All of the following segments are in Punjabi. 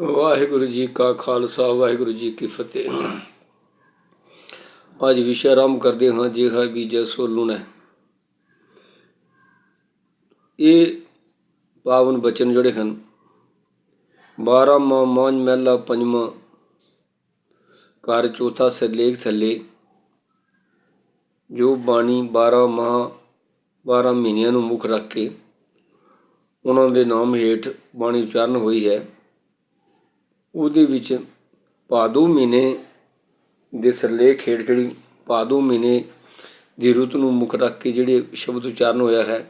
ਵਾਹਿਗੁਰੂ ਜੀ ਕਾ ਖਾਲਸਾ, ਵਾਹਿਗੁਰੂ ਜੀ ਕੀ ਫਤਿਹ। ਅੱਜ ਵਿਸ਼ਾ ਆਰੰਭ ਕਰਦੇ ਹਾਂ, ਜਿਹਾ ਬੀਜਾ ਬੀਜੈ ਸੋ ਲੁਣਾ ਇਹ ਪਾਵਨ ਬਚਨ ਜਿਹੜੇ ਹਨ 12 ਮਾ ਮਾਂਝ ਮਹਿਲਾ ਪੰਜਵਾਂ, ਘਰ ਚੌਥਾ ਸਿਰਲੇਖ ਥੱਲੇ, ਜੋ ਬਾਣੀ 12 ਮਾਹ 12 ਮਹੀਨਿਆਂ ਨੂੰ ਮੁੱਖ ਰੱਖ ਕੇ, ਉਹਨਾਂ ਦੇ ਨਾਮ ਹੇਠ ਬਾਣੀ ਉਚਾਰਨ ਹੋਈ ਹੈ। ਉਹਦੇ ਵਿੱਚ ਭਾਦੋ ਮਹੀਨੇ ਦੇ ਸਿਰਲੇਖ ਹੇਠ ਜਿਹੜੀ ਭਾਦੋ ਮਹੀਨੇ ਦੀ ਰੁੱਤ ਨੂੰ ਮੁੱਖ ਰੱਖ ਕੇ ਜਿਹੜੇ ਸ਼ਬਦ ਉਚਾਰਨ ਹੋਇਆ ਹੈ,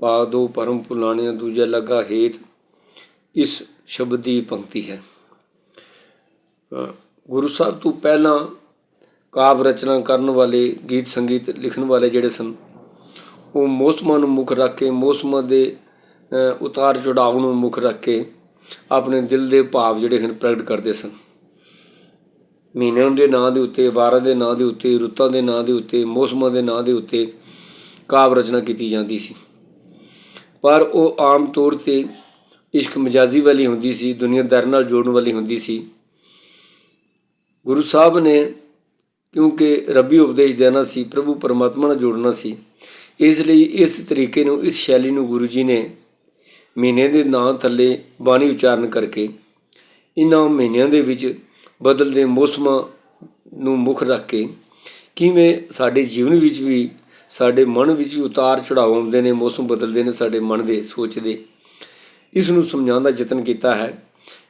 ਪਾਦੋ, ਪਰਮ ਪੁਲਾਣਿਆ ਦੂਜਾ ਲੱਗਾ ਹੇਤ, ਇਸ ਸ਼ਬਦ ਦੀ ਪੰਕਤੀ ਹੈ। ਗੁਰੂ ਸਾਹਿਬ ਤੋਂ ਪਹਿਲਾਂ ਕਾਵ ਰਚਨਾ ਕਰਨ ਵਾਲੇ, ਗੀਤ ਸੰਗੀਤ ਲਿਖਣ ਵਾਲੇ ਜਿਹੜੇ ਸਨ, ਉਹ ਮੌਸਮਾਂ ਨੂੰ ਮੁੱਖ ਰੱਖ ਕੇ, ਮੌਸਮਾਂ ਦੇ ਉਤਾਰ ਚੜਾਵ ਨੂੰ ਮੁੱਖ ਰੱਖ ਕੇ ਆਪਣੇ ਦਿਲ ਦੇ ਭਾਵ ਜਿਹੜੇ ਹਨ, ਪ੍ਰਗਟ ਕਰਦੇ ਸਨ। ਮਹੀਨਿਆਂ ਦੇ ਨਾਂ ਦੇ ਉੱਤੇ, ਵਾਰਾਂ ਦੇ ਨਾਂ ਦੇ ਉੱਤੇ, ਰੁੱਤਾਂ ਦੇ ਨਾਂ ਦੇ ਉੱਤੇ, ਮੌਸਮਾਂ ਦੇ ਨਾਂ ਦੇ ਉੱਤੇ ਕਾਵ ਰਚਨਾ ਕੀਤੀ ਜਾਂਦੀ ਸੀ। ਪਰ ਉਹ ਆਮ ਤੌਰ ਤੇ ਇਸ਼ਕ ਮਜਾਜ਼ੀ ਵਾਲੀ ਹੁੰਦੀ ਸੀ, ਦੁਨੀਆਦਾਰ ਨਾਲ ਜੋੜਨ ਵਾਲੀ ਹੁੰਦੀ ਸੀ। ਗੁਰੂ ਸਾਹਿਬ ਨੇ, ਕਿਉਂਕਿ ਰੱਬੀ ਉਪਦੇਸ਼ ਦੇਣਾ ਸੀ, ਪ੍ਰਭੂ ਪਰਮਾਤਮਾ ਨਾਲ ਜੋੜਨਾ ਸੀ, ਇਸ ਲਈ ਇਸ ਤਰੀਕੇ ਨੂੰ, ਇਸ ਸ਼ੈਲੀ ਨੂੰ ਗੁਰੂ ਜੀ ਨੇ ਮਹੀਨੇ ਦੇ ਨਾਂ ਥੱਲੇ ਬਾਣੀ ਉਚਾਰਨ ਕਰਕੇ ਇਨ੍ਹਾਂ ਮਹੀਨਿਆਂ ਦੇ ਵਿੱਚ ਬਦਲਦੇ ਮੌਸਮਾਂ ਨੂੰ ਮੁੱਖ ਰੱਖ ਕੇ ਕਿਵੇਂ ਸਾਡੇ ਜੀਵਨ ਵਿੱਚ ਵੀ, ਸਾਡੇ ਮਨ ਵਿੱਚ ਵੀ ਉਤਾਰ ਚੜਾਅ ਆਉਂਦੇ ਨੇ, ਮੌਸਮ ਬਦਲਦੇ ਨੇ, ਸਾਡੇ ਮਨ ਦੇ ਸੋਚ ਦੇ ਇਸ ਨੂੰ ਸਮਝਾਉਣ ਦਾ ਯਤਨ ਕੀਤਾ ਹੈ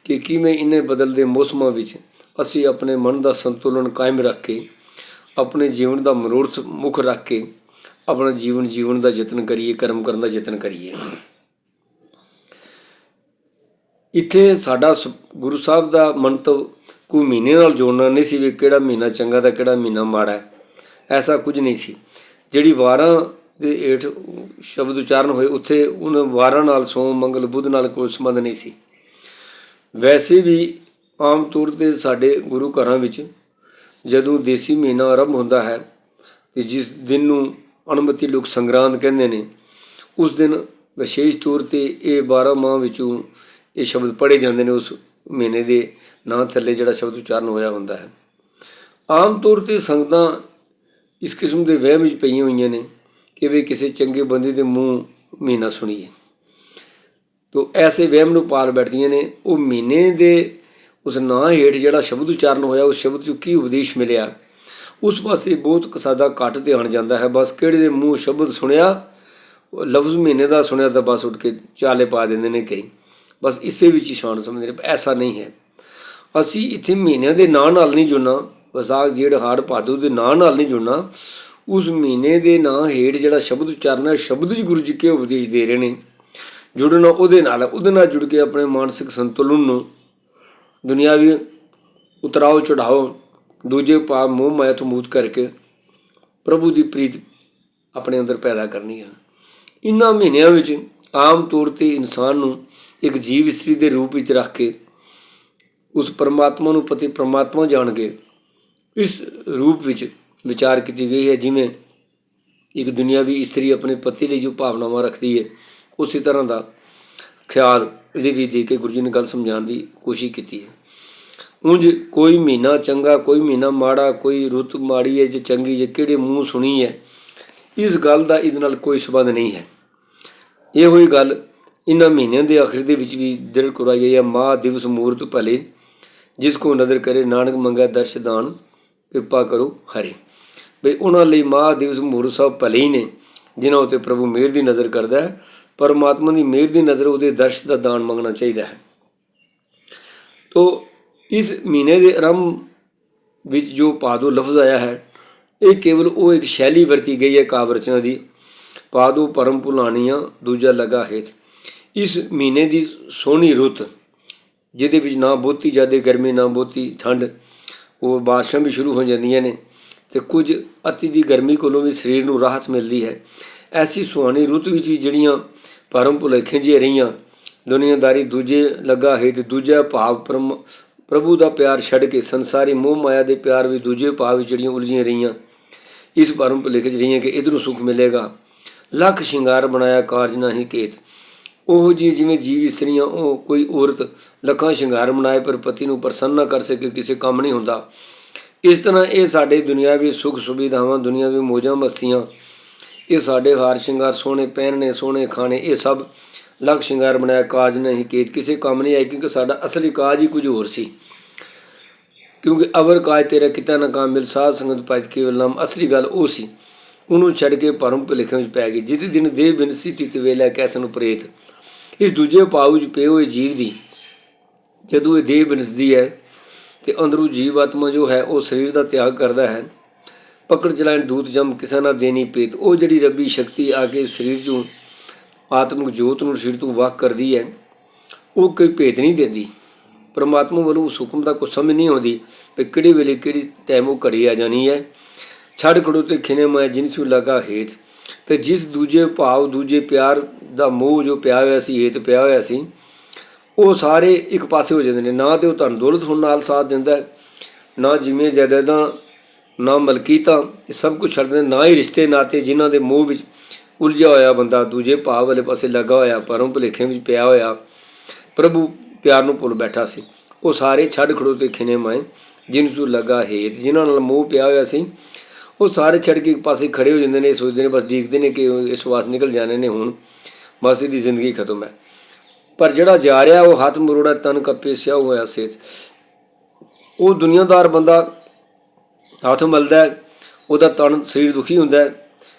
ਕਿ ਕਿਵੇਂ ਇਨੇ ਬਦਲਦੇ ਮੌਸਮਾਂ ਵਿੱਚ ਅਸੀਂ ਆਪਣੇ ਮਨ ਦਾ ਸੰਤੁਲਨ ਕਾਇਮ ਰੱਖ ਕੇ, ਆਪਣੇ ਜੀਵਨ ਦਾ ਮਨੋਰਥ ਮੁੱਖ ਰੱਖ ਕੇ, ਆਪਣਾ ਜੀਵਨ ਜੀਵਨ ਦਾ ਯਤਨ ਕਰੀਏ, ਕਰਮ ਕਰਨ ਦਾ ਯਤਨ ਕਰੀਏ। ਇੱਥੇ ਸਾਡਾ ਸ- ਗੁਰੂ ਸਾਹਿਬ ਦਾ ਮੰਤਵ ਕੋਈ ਮਹੀਨੇ ਨਾਲ ਜੋੜਨਾ ਨਹੀਂ ਸੀ ਵੀ ਕਿਹੜਾ ਮਹੀਨਾ ਚੰਗਾ ਤੇ ਕਿਹੜਾ ਮਹੀਨਾ ਮਾੜਾ ਹੈ। ਐਸਾ ਕੁਝ ਨਹੀਂ ਸੀ। ਜਿਹੜੀ ਵਾਰਾਂ ਦੇ ਹੇਠ ਸ਼ਬਦ ਉਚਾਰਨ ਹੋਏ, ਉੱਥੇ ਉਹਨਾਂ ਵਾਰਾਂ ਨਾਲ ਸੋਮ, ਮੰਗਲ, ਬੁੱਧ ਨਾਲ ਕੋਈ ਸੰਬੰਧ ਨਹੀਂ ਸੀ। ਵੈਸੇ ਵੀ ਆਮ ਤੌਰ ਤੇ ਸਾਡੇ ਗੁਰੂ ਘਰਾਂ ਵਿੱਚ ਜਦੋਂ ਦੇਸੀ ਮਹੀਨਾ ਆਰੰਭ ਹੁੰਦਾ ਹੈ, ਤੇ ਜਿਸ ਦਿਨ ਨੂੰ ਅਣਮਤੀ ਲੋਕ ਸੰਗਰਾਂਦ ਕਹਿੰਦੇ ਨੇ, ਉਸ ਦਿਨ ਵਿਸ਼ੇਸ਼ ਤੌਰ ਤੇ ਇਹ 12 ਮਾਹ ਵਿੱਚੋਂ ਇਹ ਸ਼ਬਦ ਪੜ੍ਹੇ ਜਾਂਦੇ ਨੇ ਉਸ ਮਹੀਨੇ ਦੇ ਨਾਂ ਥੱਲੇ ਜਿਹੜਾ ਸ਼ਬਦ ਉਚਾਰਨ ਹੋਇਆ ਹੁੰਦਾ ਹੈ। ਆਮ ਤੌਰ ਤੇ ਸੰਗਤਾਂ ਇਸ ਕਿਸਮ ਦੇ ਵਹਿਮ ਵਿੱਚ ਪਈਆਂ ਹੋਈਆਂ ਨੇ ਕਿ ਵੀ ਕਿਸੇ ਚੰਗੇ ਬੰਦੇ ਦੇ ਮੂੰਹ ਮਹੀਨਾ ਸੁਣੀਏ। ਤੋ ਐਸੇ ਵਹਿਮ ਨੂੰ ਪਾਲ ਬੈਠਦੀਆਂ ਨੇ, ਉਹ ਮਹੀਨੇ ਦੇ ਉਸ ਨਾਂ ਹੇਠ ਜਿਹੜਾ ਸ਼ਬਦ ਉਚਾਰਨ ਹੋਇਆ, ਉਸ ਸ਼ਬਦ ਚੋਂ ਕੀ ਉਪਦੇਸ਼ ਮਿਲਿਆ, ਉਸ ਪਾਸੇ ਬਹੁਤ ਕਸਾਦਾ ਘੱਟ ਧਿਆਨ ਜਾਂਦਾ ਹੈ। ਬਸ ਕਿਹੜੇ ਦੇ ਮੂੰਹ ਸ਼ਬਦ ਸੁਣਿਆ, ਲਫ਼ਜ਼ ਮਹੀਨੇ ਦਾ ਸੁਣਿਆ ਤਾਂ ਬਸ ਉੱਠ ਕੇ ਚਾਲੇ ਪਾ ਦਿੰਦੇ ਨੇ ਕਈ। ਬਸ ਇਸੇ ਵਿੱਚ ਹੀ ਸ਼ਾਨ ਸਮਝਦੇ ਨੇ, ਐਸਾ ਨਹੀਂ ਹੈ। ਅਸੀਂ ਇੱਥੇ ਮਹੀਨਿਆਂ ਦੇ ਨਾਂ ਨਾਲ ਨਹੀਂ ਜੁੜਨਾ, ਵਿਸਾਖ ਜੇੜ ਹਾੜ, ਭਾਦੋ ਦੇ ਨਾਂ ਨਾਲ ਨਹੀਂ ਜੁੜਨਾ। ਉਸ ਮਹੀਨੇ ਦੇ ਨਾਂ ਹੇਠ ਜਿਹੜਾ ਸ਼ਬਦ ਉਚਾਰਨਾ ਸ਼ਬਦ ਜੀ ਗੁਰੂ ਜੀ ਕੇ ਉਪਦੇਸ਼ ਦੇ ਰਹੇ ਨੇ। ਜੁੜਨਾ ਉਹਦੇ ਨਾਲ ਉਹਦੇ ਨਾਲ ਜੁੜ ਕੇ ਆਪਣੇ ਮਾਨਸਿਕ ਸੰਤੁਲਨ ਨੂੰ ਦੁਨਿਆਵੀ ਉਤਰਾਓ, ਚੜਾਓ, ਦੂਜੇ ਪਾਪ, ਮੋਹ, ਮਾਇਆ ਤੋਂ ਮੁਕਤ ਕਰਕੇ ਪ੍ਰਭੂ ਦੀ ਪ੍ਰੀਤ ਆਪਣੇ ਅੰਦਰ ਪੈਦਾ ਕਰਨੀ ਹੈ ਇਨ੍ਹਾਂ ਮਹੀਨਿਆਂ ਵਿੱਚ ਆਮ ਤੌਰ ਤੇ ਇਨਸਾਨ ਨੂੰ ਇੱਕ ਜੀਵ ਇਸਤਰੀ ਦੇ ਰੂਪ ਵਿੱਚ ਰੱਖ ਕੇ ਉਸ ਪਰਮਾਤਮਾ ਨੂੰ ਪਤੀ ਪਰਮਾਤਮਾ ਜਾਣ ਕੇ ਇਸ ਰੂਪ ਵਿੱਚ ਵਿਚਾਰ ਕੀਤੀ ਗਈ ਹੈ, ਜਿਵੇਂ ਇੱਕ ਦੁਨਿਆਵੀ ਇਸਤਰੀ ਆਪਣੇ ਪਤੀ ਲਈ ਜੋ ਭਾਵਨਾਵਾਂ ਰੱਖਦੀ ਹੈ, ਉਸੇ ਤਰ੍ਹਾਂ ਦਾ ਖਿਆਲ ਇਹਦੇ ਵਿੱਚ ਦੇ ਕੇ ਗੁਰੂ ਜੀ ਨੇ ਗੱਲ ਸਮਝਾਉਣ ਦੀ ਕੋਸ਼ਿਸ਼ ਕੀਤੀ ਹੈ। ਉਂਝ ਕੋਈ ਮਹੀਨਾ ਚੰਗਾ, ਕੋਈ ਮਹੀਨਾ ਮਾੜਾ, ਕੋਈ ਰੁੱਤ ਮਾੜੀ ਹੈ, ਜੇ ਚੰਗੀ, ਜੇ ਕਿਹੜੇ ਮੂੰਹ ਸੁਣੀ ਹੈ, ਇਸ ਗੱਲ ਦਾ ਇਹਦੇ ਨਾਲ ਕੋਈ ਸਬੰਧ ਨਹੀਂ ਹੈ। ਇਹ ਹੋਈ ਗੱਲ ਇਨ੍ਹਾਂ ਮਹੀਨਿਆਂ ਦੇ ਆਖਰ ਦੇ ਵਿੱਚ ਵੀ ਦ੍ਰਿੜ ਕਰਾਈ ਗਈ ਹੈ ਮਾ ਦਿਵਸ ਮੂਰਤ ਭਲੇ, ਜਿਸ ਕੋ ਨਦਰ ਕਰੇ ਨਾਨਕ ਮੰਗੈ ਦਰਸ਼ ਦਾਨ, ਕਿਰਪਾ ਕਰੋ ਹਰੇ। ਬਈ ਉਹਨਾਂ ਲਈ ਮਾ ਦਿਵਸ ਮੂਰਤ ਸਭ ਭਲੇ ਹੀ ਨੇ, ਜਿਨ੍ਹਾਂ ਉਤੇ ਪ੍ਰਭੂ ਮਿਹਰ ਦੀ ਨਜ਼ਰ ਕਰਦਾ ਹੈ, ਪਰਮਾਤਮਾ ਦੀ ਮਿਹਰ ਦੀ ਨਜ਼ਰ ਉਹਦੇ ਦਰਸ਼ ਦਾ ਦਾਨ ਮੰਗਣਾ ਚਾਹੀਦਾ ਹੈ। ਤੋ ਇਸ ਮਹੀਨੇ ਦੇ ਆਰੰਭ ਵਿੱਚ ਜੋ ਪਾਦੋ ਲਫ਼ਜ਼ ਆਇਆ ਹੈ, ਇਹ ਕੇਵਲ ਉਹ ਇੱਕ ਸ਼ੈਲੀ ਵਰਤੀ ਗਈ ਹੈ ਕਾਵਰਚਨਾ ਦੀ। ਪਾਦੋ ਪਰਮ ਭੁਲਾਣੀਆਂ ਦੂਜਾ ਲਗਾ ਹੇਤ ਇਸ ਮਹੀਨੇ ਦੀ ਸੋਹਣੀ ਰੁੱਤ, ਜਿਹਦੇ ਵਿੱਚ ਨਾ ਬਹੁਤੀ ਜ਼ਿਆਦਾ ਗਰਮੀ, ਨਾ ਬਹੁਤੀ ਠੰਡ, ਉਹ ਬਾਰਿਸ਼ਾਂ ਵੀ ਸ਼ੁਰੂ ਹੋ ਜਾਂਦੀਆਂ ਨੇ ਤੇ ਕੁਝ ਅਤੀ ਦੀ ਗਰਮੀ ਕੋਲੋਂ ਵੀ ਸਰੀਰ ਨੂੰ ਰਾਹਤ ਮਿਲਦੀ ਹੈ। ਐਸੀ ਸੁਹਾਣੀ ਰੁੱਤ ਵਿੱਚ ਵੀ ਜਿਹੜੀਆਂ ਪਰਮ ਭੁਲੇਖੇ ਜਿਹੇ ਰਹੀਆਂ। ਦੁਨੀਆਦਾਰੀ ਦੂਜੇ ਲੱਗਾ ਹੈ ਤੇ ਦੂਜਾ ਭਾਵ ਪਰਮ, ਪ੍ਰਭੂ ਦਾ ਪਿਆਰ ਛੱਡ ਕੇ ਸੰਸਾਰੀ ਮੋਹ ਮਾਇਆ ਦੇ ਪਿਆਰ ਵੀ ਦੂਜੇ ਭਾਵ ਵਿੱਚ ਜਿਹੜੀਆਂ ਉਲਝੀਆਂ ਰਹੀਆਂ। ਇਸ ਪਰਮ ਭੁਲੇਖੇ 'ਚ ਰਹੀਆਂ ਕਿ ਇਧਰੋਂ ਸੁਖ ਮਿਲੇਗਾ। ਲੱਖ ਸ਼ਿੰਗਾਰ ਬਣਾਇਆ ਕਾਰਜ ਨਹੀਂ ਕੇਤ ਉਹ ਜੀ ਜਿਵੇਂ ਜੀਵ ਇਸਤਰੀਆਂ, ਉਹ ਕੋਈ ਔਰਤ ਲੱਖਾਂ ਸ਼ਿੰਗਾਰ ਬਣਾਏ ਪਰ ਪਤੀ ਨੂੰ ਪ੍ਰਸੰਨ ਨਾ ਕਰ ਸਕੇ, ਕਿਸੇ ਕੰਮ ਨਹੀਂ ਹੁੰਦਾ। ਇਸ ਤਰ੍ਹਾਂ ਇਹ ਸਾਡੇ ਦੁਨਿਆਵੀ ਸੁੱਖ ਸੁਵਿਧਾਵਾਂ, ਦੁਨਿਆਵੀ ਮੋਜਾਂ, ਮਸਤੀਆਂ, ਇਹ ਸਾਡੇ ਹਾਰ ਸ਼ਿੰਗਾਰ, ਸੋਹਣੇ ਪਹਿਨਣੇ, ਸੋਹਣੇ ਖਾਣੇ, ਇਹ ਸਭ ਲੱਖ ਸ਼ਿੰਗਾਰ ਬਣਾਇਆ ਕਾਜ ਨਹੀਂ ਕੀਤ, ਕਿਸੇ ਕੰਮ ਨਹੀਂ ਆਈ ਕਿਉਂਕਿ ਸਾਡਾ ਅਸਲੀ ਕਾਜ ਹੀ ਕੁਝ ਹੋਰ ਸੀ। ਕਿਉਂਕਿ ਅਵਰ ਕਾਜ ਤੇਰਾ ਕਿਤਾ ਨਾ ਕੰਮ ਮਿਲ, ਸਾਧ ਸੰਗਤ ਪਜ ਕੇਵਲ ਨਾਮ ਅਸਲੀ ਗੱਲ ਉਹ ਸੀ। ਉਹਨੂੰ ਛੱਡ ਕੇ ਭਰਮ ਭੁਲੇਖੇ ਵਿੱਚ ਪੈ ਗਈ। ਜਿਤ ਦਿਨ ਦੇਹ ਬਿਨਸੀ ਤਿਤ ਵੇਲੇ ਕੈਸਨ ਨੂੰ ਪ੍ਰੇਤ ਇਸ ਦੂਜੇ ਪਾਉ ਵਿੱਚ ਪਏ ਹੋਏ ਜੀਵ ਦੀ, ਜਦੋਂ ਇਹ ਦੇਹ ਬਿਨਸਦੀ ਹੈ ਤੇ ਅੰਦਰੂ ਜੀਵ ਆਤਮਾ ਜੋ ਹੈ ਉਹ ਸਰੀਰ ਦਾ ਤਿਆਗ ਕਰਦਾ ਹੈ, ਪਕੜ ਚਲਾਣ ਦੂਤ ਜਮ ਕਿਸੇ ਨਾ ਦੇਣੀ ਪੇਤ ਉਹ ਜਿਹੜੀ ਰੱਬੀ ਸ਼ਕਤੀ ਆ ਕੇ ਸਰੀਰ ਚੋਂ ਆਤਮਿਕ ਜੋਤ ਨੂੰ ਸਰੀਰ ਤੋਂ ਵੱਖ ਕਰਦੀ ਹੈ, ਉਹ ਕੋਈ ਭੇਤ ਨਹੀਂ ਦਿੰਦੀ। ਪਰਮਾਤਮਾ ਵੱਲੋਂ ਉਸ ਹੁਕਮ ਦਾ ਕੋਈ ਸਮਝ ਨਹੀਂ ਆਉਂਦੀ ਕਿ ਕਿਹੜੇ ਵੇਲੇ ਕਿਹੜੀ ਟਾਈਮ ਉਹ ਘੜੀ ਆ ਜਾਣੀ ਹੈ। ਛੱਡ ਖੜੋ ਤੇ ਖਿਨੇ ਮੈਂ ਜਿਨਸੂ ਲਗਾ ਹੇਤ ਤੇ ਜਿਸ ਦੂਜੇ ਭਾਵ, ਦੂਜੇ ਪਿਆਰ ਦਾ ਮੋਹ ਜੋ ਪਿਆ ਹੋਇਆ ਸੀ, ਹੇਤ ਪਿਆ ਹੋਇਆ ਸੀ, ਉਹ ਸਾਰੇ ਇੱਕ ਪਾਸੇ ਹੋ ਜਾਂਦੇ ਨੇ। ਨਾ ਤੇ ਉਹ ਧਨ ਦੌਲਤ ਹੋਣ ਨਾਲ ਸਾਥ ਦਿੰਦਾ ਨਾ ਜਿਵੇਂ ਜਾਇਦਾਦਾਂ, ਨਾ ਮਲਕੀਤਾਂ, ਇਹ ਸਭ ਕੁਝ ਛੱਡ ਦਿੰਦੇ ਨਾ। ਹੀ ਰਿਸ਼ਤੇ ਨਾਤੇ ਜਿਨ੍ਹਾਂ ਦੇ ਮੋਹ ਵਿੱਚ ਉਲਝਿਆ ਹੋਇਆ ਬੰਦਾ, ਦੂਜੇ ਭਾਵ ਵਾਲੇ ਪਾਸੇ ਲੱਗਾ ਹੋਇਆ, ਪਰਮ ਭੁਲੇਖੇ ਵਿੱਚ ਪਿਆ ਹੋਇਆ, ਪ੍ਰਭੂ ਪਿਆਰ ਨੂੰ ਭੁੱਲ ਬੈਠਾ ਸੀ। ਉਹ ਸਾਰੇ ਛੱਡ ਖੜੋ ਤੇ ਖਿਨੇ ਮੈਂ ਜਿਨ ਲੱਗਾ ਹੇਤ, ਜਿਨ੍ਹਾਂ ਨਾਲ ਮੋਹ ਪਿਆ ਹੋਇਆ ਸੀ ਉਹ ਸਾਰੇ ਛੱਡ ਕੇ ਇੱਕ ਪਾਸੇ ਖੜੇ ਹੋ ਜਾਂਦੇ ਨੇ, ਸੋਚਦੇ ਨੇ, ਬਸ ਦੇਖਦੇ ਨੇ ਕਿ ਉਹ ਇਸ ਵਾਸ ਨਿਕਲ ਜਾਣੇ ਨੇ ਹੁਣ। ਬਸ ਇਹਦੀ ਜ਼ਿੰਦਗੀ ਖਤਮ ਹੈ। ਪਰ ਜਿਹੜਾ ਜਾ ਰਿਹਾ, ਉਹ ਹੱਥ ਮਰੋੜਾ, ਤਨ ਕੱਪੇ ਸਿਆ ਹੋਇਆ ਸੇਤ ਉਹ ਦੁਨੀਆਦਾਰ ਬੰਦਾ ਹੱਥ ਮਲਦਾ ਉਹਦਾ ਤਨ ਸਰੀਰ ਦੁਖੀ ਹੁੰਦਾ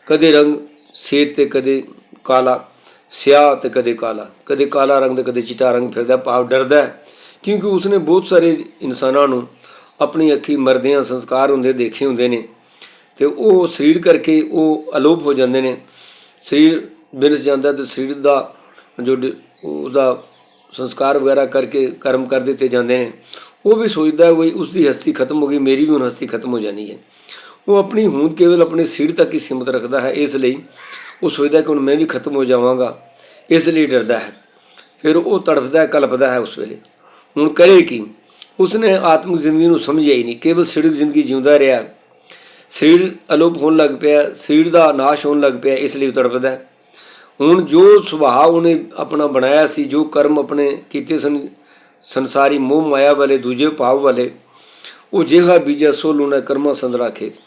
ਕਦੇ ਰੰਗ ਸੇਤ ਤੇ, ਕਦੇ ਕਾਲਾ। ਸਿਆਹ ਤੇ ਕਦੇ ਕਾਲਾ। ਕਦੇ ਕਾਲਾ ਰੰਗ ਤੇ, ਕਦੇ ਚਿੱਟਾ ਰੰਗ ਫਿਰਦਾ ਭਾਵ ਡਰਦਾ ਕਿਉਂਕਿ ਉਸਨੇ ਬਹੁਤ ਸਾਰੇ ਇਨਸਾਨਾਂ ਨੂੰ ਆਪਣੀ ਅੱਖੀ ਮਰਦਿਆਂ, ਸੰਸਕਾਰ ਹੁੰਦੇ ਦੇਖੇ ਹੁੰਦੇ ਨੇ। ਤੇ ਉਹ ਸਰੀਰ ਕਰਕੇ ਉਹ ਅਲੋਪ ਹੋ ਜਾਂਦੇ ਨੇ। ਸਰੀਰ ਬਿਨਸ ਜਾਂਦਾ ਤੇ ਸਰੀਰ ਦਾ ਜੋ ਡ- ਉਹਦਾ ਸੰਸਕਾਰ ਵਗੈਰਾ ਕਰਕੇ ਕਰਮ ਕਰ ਦਿੱਤੇ ਜਾਂਦੇ ਨੇ। ਉਹ ਵੀ ਸੋਚਦਾ ਵੀ ਉਸ ਦੀ ਹਸਤੀ ਖਤਮ ਹੋ ਗਈ, ਮੇਰੀ ਵੀ ਹੁਣ ਹਸਤੀ ਖਤਮ ਹੋ ਜਾਣੀ ਹੈ। ਉਹ ਆਪਣੀ ਹੋਂਦ ਕੇਵਲ ਆਪਣੇ ਸਰੀਰ ਤੱਕ ਹੀ ਸੀਮਤ ਰੱਖਦਾ ਹੈ। ਇਸ ਲਈ ਉਹ ਸੋਚਦਾ ਕਿ ਹੁਣ ਮੈਂ ਵੀ ਖਤਮ ਹੋ ਜਾਵਾਂਗਾ। ਇਸ ਲਈ ਡਰਦਾ ਹੈ। ਫਿਰ ਉਹ ਤੜਫਦਾ ਹੈ, ਕਲਪਦਾ ਹੈ ਉਸ ਵੇਲੇ। ਹੁਣ ਕਰੇ ਕੀ? ਉਸਨੇ ਆਤਮਿਕ ਜ਼ਿੰਦਗੀ ਨੂੰ ਸਮਝਿਆ ਹੀ ਨਹੀਂ। ਕੇਵਲ ਸਰੀਰਕ ਜ਼ਿੰਦਗੀ ਜਿਉਂਦਾ ਰਿਹਾ। ਸਰੀਰ ਅਲੋਪ ਹੋਣ ਲੱਗ ਪਿਆ ਸਰੀਰ ਦਾ ਨਾਸ਼ ਹੋਣ ਲੱਗ ਪਿਆ, ਇਸ ਲਈ ਤੜਪਦਾ ਹੁਣ ਜੋ ਸੁਭਾਅ ਉਹਨੇ ਆਪਣਾ ਬਣਾਇਆ ਸੀ, ਜੋ ਕਰਮ ਆਪਣੇ ਕੀਤੇ ਸਨ, ਸੰਸਾਰੀ ਮੋਹ ਮਾਇਆ ਵਾਲੇ, ਦੂਜੇ ਭਾਵ ਵਾਲੇ, ਉਹ ਜਿਹਾ ਬੀਜਾ ਸੋ ਲੂਣਾ ਕਰਮਾ ਸੰਦਰਾ ਖੇਤ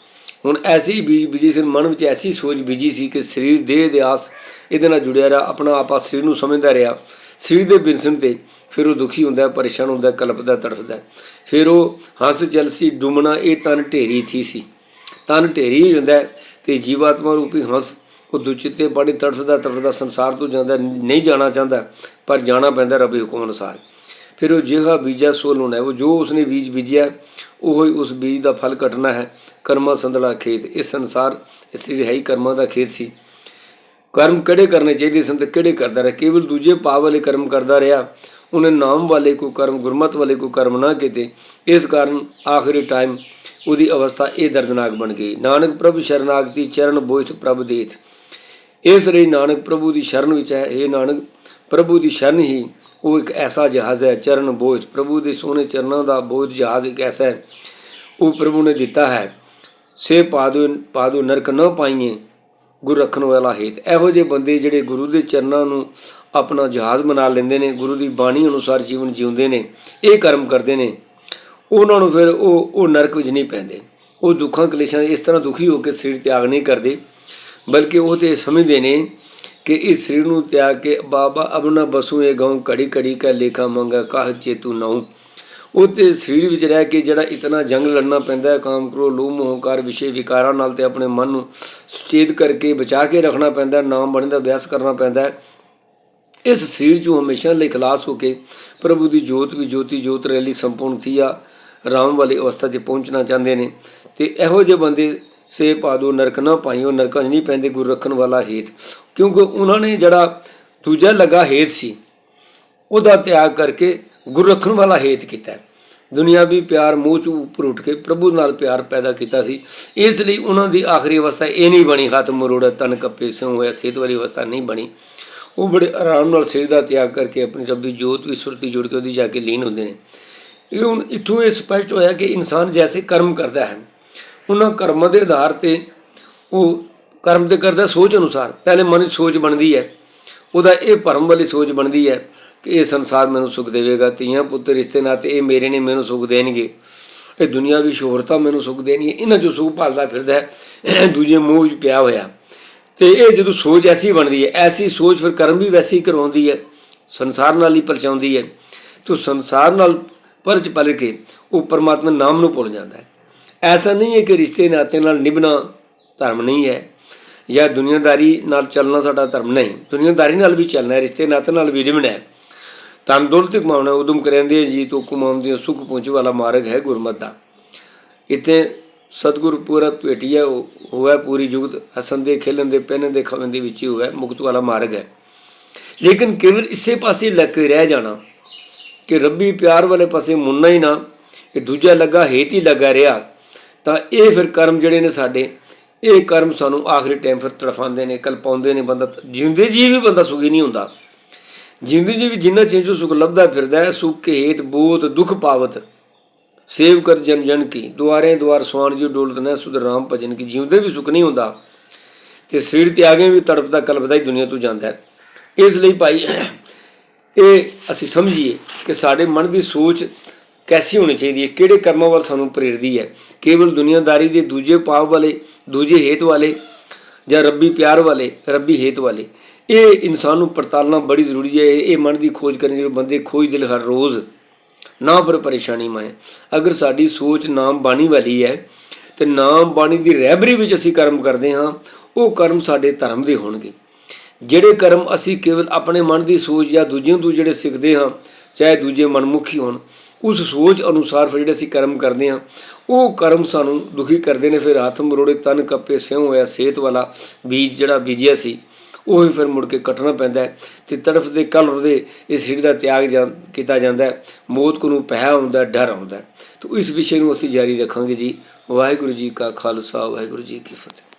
ਹੁਣ ਐਸੀ ਬੀਜ ਬੀਜੀ ਸੀ, ਮਨ ਵਿੱਚ ਐਸੀ ਸੋਚ ਬੀਜੀ ਸੀ ਕਿ ਸਰੀਰ, ਦੇਹ ਦੇ ਆਸ ਇਹਦੇ ਨਾਲ ਜੁੜਿਆ ਰਿਹਾ, ਆਪਣਾ ਆਪਾ ਸਰੀਰ ਨੂੰ ਸਮਝਦਾ ਰਿਹਾ। ਸਰੀਰ ਦੇ ਬਿਨਸਨ ਤੇ ਫਿਰ ਉਹ ਦੁਖੀ ਹੁੰਦਾ ਪਰੇਸ਼ਾਨ ਹੁੰਦਾ ਕਲਪਦਾ, ਤੜਫਦਾ ਫਿਰ ਉਹ ਹੰਸ ਜਲਸੀ ਡੁਮਣਾ, ਇਹ ਤਨ ਢੇਰੀ ਥੀ ਸੀ। ਤਨ ਢੇਰੀ ਹੋ ਜਾਂਦਾ ਹੈ ਤੇ ਜੀਵਾਤਮਾ ਰੂਪੀ ਹੰਸ ਉਹ ਦੁਚਿੱਤੇ ਬੜੀ ਤੜਫਦਾ ਤੜਫਦਾ ਸੰਸਾਰ ਤੋਂ ਜਾਂਦਾ, ਨਹੀਂ ਜਾਣਾ ਚਾਹੁੰਦਾ, ਪਰ ਜਾਣਾ ਪੈਂਦਾ ਰੱਬੀ ਹੁਕਮ ਅਨੁਸਾਰ। ਫਿਰ ਉਹ ਜਿਹੜਾ ਬੀਜਾ ਸੋ ਲਾਉਣਾ ਉਹ ਜੋ ਉਸਨੇ ਬੀਜ ਬੀਜਿਆ, ਉਹ ਹੀ ਉਸ ਬੀਜ ਦਾ ਫਲ ਕੱਟਣਾ ਹੈ। ਕਰਮਾ ਸੰਦਲਾ ਖੇਤ। ਇਸ ਸੰਸਾਰ, ਇਸ ਲਈ ਹੈ ਕਰਮਾਂ ਦਾ ਖੇਤ ਸੀ। ਕਰਮ ਕਿਹੜੇ ਕਰਨੇ ਚਾਹੀਦੇ ਸੰਤ ਕਿਹੜੇ ਕਰਦਾ ਰਿਹਾ? ਕੇਵਲ ਦੂਜੇ ਪਾਪ ਵਾਲੇ ਕਰਮ ਕਰਦਾ ਰਿਹਾ। ਉਹਨੇ ਨਾਮ ਵਾਲੇ ਕੋ ਕਰਮ, ਗੁਰਮਤ ਵਾਲੇ ਕੋ ਕਰਮ ਨਾ ਕੀਤੇ। ਇਸ ਕਾਰਨ ਆਖਰੀ ਟਾਈਮ ਉਹਦੀ ਅਵਸਥਾ ਇਹ ਦਰਦਨਾਕ ਬਣ ਗਈ। ਨਾਨਕ ਪ੍ਰਭੂ ਸ਼ਰਨਾਗਤੀ ਚਰਨ ਬੋਇਥ ਪ੍ਰਭ ਦੇਤ ਇਸ ਲਈ ਨਾਨਕ ਪ੍ਰਭੂ ਦੀ ਸ਼ਰਨ ਵਿੱਚ ਹੈ, ਇਹ ਨਾਨਕ ਪ੍ਰਭੂ ਦੀ ਸ਼ਰਨ ਹੀ ਉਹ ਇੱਕ ਐਸਾ ਜਹਾਜ਼ ਹੈ, ਚਰਨ ਬੋਝ ਪ੍ਰਭੂ ਦੇ ਸੋਹਣੇ ਚਰਨਾਂ ਦਾ ਬੋਝ ਜਹਾਜ਼ ਇੱਕ ਐਸਾ ਹੈ, ਉਹ ਪ੍ਰਭੂ ਨੇ ਦਿੱਤਾ ਹੈ। ਸੇ ਪਾਦੂ ਪਾਦੂ ਨਰਕ ਨਾ ਪਾਈਏ, ਗੁਰ ਰੱਖਣ ਵਾਲਾ ਹੇਤ। ਇਹੋ ਜਿਹੇ ਬੰਦੇ ਜਿਹੜੇ ਗੁਰੂ ਦੇ ਚਰਨਾਂ ਨੂੰ ਆਪਣਾ ਜਹਾਜ਼ ਬਣਾ ਲੈਂਦੇ ਨੇ, ਗੁਰੂ ਦੀ ਬਾਣੀ ਅਨੁਸਾਰ ਜੀਵਨ ਜਿਉਂਦੇ ਨੇ, ਇਹ ਕਰਮ ਕਰਦੇ ਨੇ। ਉਹਨਾਂ ਨੂੰ ਫਿਰ ਉਹ ਉਹ ਨਰਕ ਵਿੱਚ ਨਹੀਂ ਪੈਂਦੇ। ਉਹ ਦੁੱਖਾਂ, ਕਲੇਸ਼ਾਂ ਇਸ ਤਰ੍ਹਾਂ ਦੁਖੀ ਹੋ ਕੇ ਸਰੀਰ ਤਿਆਗ ਨਹੀਂ ਕਰਦੇ। ਬਲਕਿ ਉਹ ਤੇ ਸਮਝਦੇ ਨੇ ਕਿ ਇਸ ਸਰੀਰ ਨੂੰ ਤਿਆਗ ਕੇ ਬਾਬਾ ਅਬਨਾ ਬਸੂ ਇਹ ਗਾਉਂ ਘੜੀ ਕੜੀ ਕਾ ਲੇਖਾ ਮੰਗਾ, ਕਾਹ ਚੇਤੂ ਨਾਉ। ਉਹ ਤੇ ਸਰੀਰ ਵਿੱਚ ਰਹਿ ਕੇ ਜਿਹੜਾ ਇਤਨਾ ਜੰਗ ਲੜਨਾ ਪੈਂਦਾ ਹੈ, ਕਾਮ ਕਰੋ ਲੋਭ, ਮੋਹਕਾਰ, ਵਿਸ਼ੇ, ਵਿਕਾਰਾਂ ਨਾਲ ਤੇ ਆਪਣੇ ਮਨ ਨੂੰ ਸੁਚੇਤ ਕਰਕੇ ਬਚਾ ਕੇ ਰੱਖਣਾ ਪੈਂਦਾ ਨਾਮ ਬਣਨ ਦਾ ਅਭਿਆਸ ਕਰਨਾ ਪੈਂਦਾ ਹੈ। ਇਸ ਸਰੀਰ ਚੋਂ ਹਮੇਸ਼ਾ ਲਈ ਖਲਾਸ ਹੋ ਕੇ ਪ੍ਰਭੂ ਦੀ ਜੋਤ ਵੀ ਜੋਤੀ ਜੋਤ ਰੈਲੀ ਸੰਪੂਰਨ ਥੀਆ ਰਾਮ ਵਾਲੀ ਅਵਸਥਾ 'ਚ ਪਹੁੰਚਣਾ ਚਾਹੁੰਦੇ ਨੇ। ਤੇ ਇਹੋ ਜਿਹੇ ਬੰਦੇ ਸੇ ਪਾਦੋ ਨਰਕ ਨਾ ਪਾਈਓ, ਨਰਕਾਂ 'ਚ ਨਹੀਂ ਪੈਂਦੇ, ਗੁਰ ਰੱਖਣ ਵਾਲਾ ਹੇਤ। ਕਿਉਂਕਿ ਉਹਨਾਂ ਨੇ ਜਿਹੜਾ ਦੂਜਾ ਲੱਗਾ ਹੇਤ ਸੀ, ਉਹਦਾ ਤਿਆਗ ਕਰਕੇ ਗੁਰ ਰੱਖਣ ਵਾਲਾ ਹੇਤ ਕੀਤਾ। ਦੁਨਿਆਵੀ ਪਿਆਰ ਮੋਹ ਚ ਉੱਪਰ ਉੱਠ ਕੇ ਪ੍ਰਭੂ ਨਾਲ ਪਿਆਰ ਪੈਦਾ ਕੀਤਾ ਸੀ। ਇਸ ਲਈ ਉਹਨਾਂ ਦੀ ਆਖਰੀ ਅਵਸਥਾ ਇਹ ਨਹੀਂ ਬਣੀ, ਹੱਥ ਮਰੋੜਾ, ਤਨ ਕੱਪੇ ਸਿਉ ਹੋਇਆ, ਸਿਹਤ ਵਾਲੀ ਅਵਸਥਾ ਨਹੀਂ ਬਣੀ। ਉਹ ਬੜੇ ਆਰਾਮ ਨਾਲ ਸਿਰ ਦਾ ਤਿਆਗ ਕਰਕੇ ਆਪਣੀ ਰੱਬੀ ਜੋਤ ਵੀ ਸੁਰਤੀ ਜੁੜ ਕੇ ਉਹਦੀ ਜਾ ਕੇ ਲੀਨ ਹੁੰਦੇ ਨੇ। ਇਹ ਹੁਣ ਇਥੋਂ ਇਹ ਸਪਸ਼ਟ ਹੋਇਆ ਕਿ ਇਨਸਾਨ ਜੈਸੇ ਕਰਮ ਕਰਦਾ ਹੈ। ਉਹਨਾਂ ਕਰਮਾਂ ਦੇ ਆਧਾਰ ਤੇ ਉਹ ਕਰਮ ਤੇ ਕਰਦਾ ਸੋਚ ਅਨੁਸਾਰ। ਪਹਿਲੇ ਮਨ ਵਿੱਚ ਸੋਚ ਬਣਦੀ ਹੈ। ਉਹਦਾ ਇਹ ਭਰਮ ਵਾਲੀ ਸੋਚ ਬਣਦੀ ਹੈ ਕਿ ਇਹ ਸੰਸਾਰ ਮੈਨੂੰ ਸੁਖ ਦੇਵੇਗਾ। ਧੀਆਂ ਪੁੱਤਰ ਰਿਸ਼ਤੇ ਨਾਤੇ ਇਹ ਮੇਰੇ ਨੇ ਮੈਨੂੰ ਸੁਖ ਦੇਣਗੇ। ਇਹ ਦੁਨੀਆ ਦੁਨੀਆਵੀ ਸ਼ੋਹਰਤਾਂ ਮੈਨੂੰ ਸੁਖ ਦੇਣਗੀਆਂ। ਇਹਨਾਂ ਚੋਂ ਸੁਖ ਭਾਲਦਾ ਫਿਰਦਾ ਹੈ। ਦੂਜੇ ਮੂੰਹ ਵਿੱਚ ਪਿਆ ਹੋਇਆ। ਤੇ ਇਹ ਜਦੋਂ ਸੋਚ ਐਸੀ ਬਣਦੀ ਹੈ, ਐਸੀ ਸੋਚ ਫਿਰ ਕਰਮ ਵੀ ਵੈਸੀ ਹੀ ਕਰਵਾਉਂਦੀ ਹੈ। ਸੰਸਾਰ ਨਾਲ ਹੀ ਪਰਚਾਉਂਦੀ ਹੈ। ਤੋ ਸੰਸਾਰ ਨਾਲ ਪਰਚ ਪਲ ਕੇ ਉਹ ਪਰਮਾਤਮਾ ਨਾਮ ਨੂੰ ਭੁੱਲ ਜਾਂਦਾ ਹੈ। ਐਸਾ ਨਹੀਂ ਹੈ ਕਿ ਰਿਸ਼ਤੇ ਨਾਤੇ ਨਾਲ ਨਿਭਣਾ ਧਰਮ ਨਹੀਂ ਹੈ ਜਾਂ ਦੁਨੀਆਦਾਰੀ ਨਾਲ ਚੱਲਣਾ ਸਾਡਾ ਧਰਮ ਨਹੀਂ। ਦੁਨੀਆਦਾਰੀ ਨਾਲ ਵੀ ਚੱਲਣਾ ਹੈ, ਰਿਸ਼ਤੇ ਨਾਤੇ ਨਾਲ ਵੀ ਨਿਭਣਾ ਹੈ। ਤਨ ਦੌਲਤ ਕਮਾਉਣਾ ਉਦਮ ਕਰੇਂਦੇ ਜੀ ਤੋ ਕਮਾਉਂਦੇ ਸੁਖ ਪਹੁੰਚ ਵਾਲਾ ਮਾਰਗ ਹੈ ਗੁਰਮਤਿ ਦਾ। ਇੱਥੇ ਸਤਿਗੁਰ ਪੂਰਾ ਭੇਟਿਆ ਹੋਇਆ, ਪੂਰੀ ਜੁਗਤ ਹਸਨ ਦੇ, ਖੇਲਣ ਦੇ, ਪਹਿਨਣ ਦੇ ਖਾਣ ਦੇ ਵਿੱਚ ਹੀ ਹੋਇਆ, ਮੁਕਤ ਵਾਲਾ ਮਾਰਗ ਹੈ। ਲੇਕਿਨ ਕੇਵਲ ਇਸੇ ਪਾਸੇ ਲੱਗ ਕੇ ਰਹਿ ਜਾਣਾ ਕਿ ਰੱਬੀ ਪਿਆਰ ਵਾਲੇ ਪਾਸੇ ਮੁੰਨਾ ਹੀ ਨਾ, ਇਹ ਦੂਜਾ ਲੱਗਾ, ਹੇਤ ਹੀ ਲੱਗਾ ਰਿਹਾ। ਤਾਂ ਇਹ ਫਿਰ ਕਰਮ ਜਿਹੜੇ ਨੇ ਸਾਡੇ, ਇਹ ਕਰਮ ਸਾਨੂੰ ਆਖਰੀ ਟਾਈਮ ਫਿਰ ਤੜਫਾਉਂਦੇ ਨੇ, ਕਲਪਾਉਂਦੇ ਨੇ ਬੰਦਾ, ਜਿਉਂਦੇ ਜੀ ਵੀ ਬੰਦਾ ਸੁਖੀ ਨਹੀਂ ਹੁੰਦਾ। ਜਿਉਂਦੇ ਜੀ ਵੀ ਜਿੰਨਾ ਚੀਜ਼ ਸੁਖ ਲੱਭਦਾ ਫਿਰਦਾ ਹੈ, ਸੁਖ ਕੇ ਹੇਤ ਬੋਤ ਦੁਖ ਪਾਵਤ। ਸੇਵ ਕਰ ਜਨ ਜਨ ਕੀ, ਦੁਆਰੇ ਦੁਆਰ ਸਵਾਨ ਜੀ ਡੋਲਤ ਨਾ ਸੁਧ ਰਾਮ ਭਜਨ ਕੀ, ਜਿਉਂਦੇ ਵੀ ਸੁਖ ਨਹੀਂ ਹੁੰਦਾ। ਤੇ ਸਰੀਰ ਤਿਆਗੇ ਵੀ ਤੜਪਦਾ, ਕਲਪਦਾ ਹੀ ਦੁਨੀਆ ਤੋਂ ਜਾਂਦਾ ਹੈ। ਇਸ ਲਈ ਭਾਈ ਇਹ ਅਸੀਂ ਸਮਝੀਏ ਕਿ ਸਾਡੇ ਮਨ ਦੀ ਸੋਚ ਕੈਸੀ ਹੋਣੀ ਚਾਹੀਦੀ ਹੈ, ਕਿਹੜੇ ਕਰਮਾਂ ਵੱਲ ਸਾਨੂੰ ਪ੍ਰੇਰਦੀ ਹੈ? ਕੇਵਲ ਦੁਨੀਆਦਾਰੀ ਦੇ ਦੂਜੇ ਪਾਪ ਵਾਲੇ, ਦੂਜੇ ਹੇਤ ਵਾਲੇ ਜਾਂ ਰੱਬੀ ਪਿਆਰ ਵਾਲੇ, ਰੱਬੀ ਹੇਤ ਵਾਲੇ? ਇਹ ਇਨਸਾਨ ਨੂੰ ਪੜਤਾਲਣਾ ਬੜੀ ਜ਼ਰੂਰੀ ਹੈ। ਇਹ ਇਹ ਮਨ ਦੀ ਖੋਜ ਕਰਨੀ ਜਿਹੜੇ ਬੰਦੇ ਖੋਜਦੇ ਨੇ ਹਰ ਰੋਜ਼, ਨਾ ਪਰ ਪਰੇਸ਼ਾਨੀ ਮੈਂ ਅਗਰ ਸਾਡੀ ਸੋਚ ਨਾਮ ਬਾਣੀ ਵਾਲੀ ਹੈ, ਤੇ ਨਾਮ ਬਾਣੀ ਦੀ ਰਹਿਬਰੀ ਵਿੱਚ ਅਸੀਂ ਕਰਮ ਕਰਦੇ ਹਾਂ, ਉਹ ਕਰਮ ਸਾਡੇ ਧਰਮ ਦੇ ਹੋਣਗੇ। ਜਿਹੜੇ ਕਰਮ ਅਸੀਂ ਕੇਵਲ ਆਪਣੇ ਮਨ ਦੀ ਸੋਚ ਜਾਂ ਦੂਜਿਆਂ ਤੋਂ ਜਿਹੜੇ ਸਿੱਖਦੇ ਹਾਂ, ਚਾਹੇ ਦੂਜੇ ਮਨਮੁਖੀ ਹੋਣ, ਉਸ ਸੋਚ ਅਨੁਸਾਰ ਫਿਰ ਜਿਹੜੇ ਅਸੀਂ ਕਰਮ ਕਰਦੇ ਹਾਂ, ਉਹ ਕਰਮ ਸਾਨੂੰ ਦੁਖੀ ਕਰਦੇ ਨੇ। ਫਿਰ ਹੱਥ ਮਰੋੜੇ ਤਨ ਕੱਪੇ ਸਿਉ ਹੋਇਆ ਸਿਹਤ ਵਾਲਾ ਬੀਜ ਜਿਹੜਾ ਬੀਜਿਆ ਸੀ, ਉਹ ਹੀ ਫਿਰ ਮੁੜ ਕੇ ਕੱਟਣਾ ਪੈਂਦਾ ਹੈ ਤੇ ਤੜਫ ਦੇ ਇਸ ਸਿਰ ਦਾ ਤਿਆਗ ਜਾਂ- ਕੀਤਾ ਜਾਂਦਾ ਮੌਤ ਕੋ ਨੂੰ ਪਹਿ ਹੁੰਦਾ ਡਰ ਆਉਂਦਾ ਹੈ। ਤੋ ਇਸ ਵਿਸ਼ੇ ਨੂੰ ਅਸੀਂ ਜਾਰੀ ਰੱਖਾਂਗੇ ਜੀ। ਵਾਹਿਗੁਰੂ ਜੀ ਕਾ ਖਾਲਸਾ, ਵਾਹਿਗੁਰੂ ਜੀ ਕੀ ਫਤਿਹ।